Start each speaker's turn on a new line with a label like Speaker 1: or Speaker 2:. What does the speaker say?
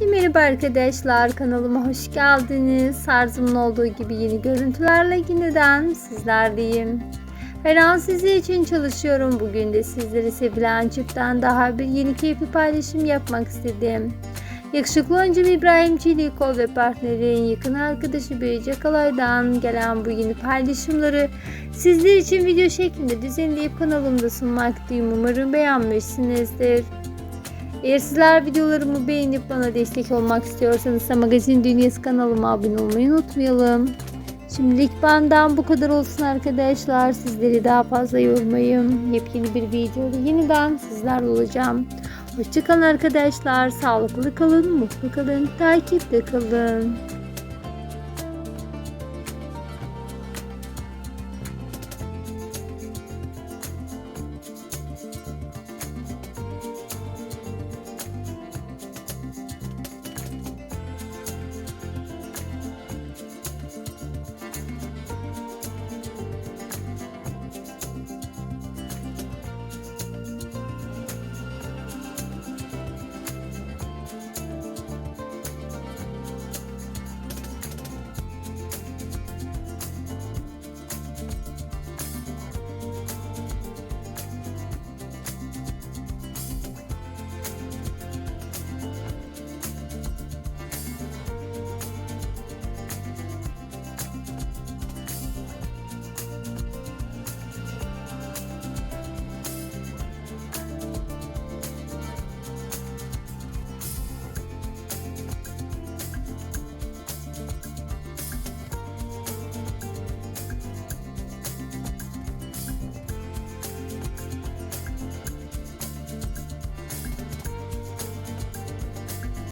Speaker 1: Merhaba arkadaşlar kanalıma hoş geldiniz. Her zaman olduğu gibi yeni görüntülerle yeniden sizlerleyim. Her an sizler için çalışıyorum. Bugün de sizleri sevilen çiftten daha bir yeni keyifli paylaşım yapmak istedim. Yakışıklı oyuncu İbrahim Çelikol ve partnerin yakın arkadaşı Büyücek Alay'dan gelen bu yeni paylaşımları sizler için video şeklinde düzenleyip kanalımda sunmaktayım. Umarım beğenmişsinizdir. Eğer sizler videolarımı beğenip bana destek olmak istiyorsanız da Magazin Dünyası kanalıma abone olmayı unutmayalım. Şimdilik benden bu kadar olsun arkadaşlar. Sizleri daha fazla yormayın. Yepyeni bir videoda yeniden sizlerle olacağım. Hoşçakalın arkadaşlar. Sağlıklı kalın, mutlu kalın, takipte kalın.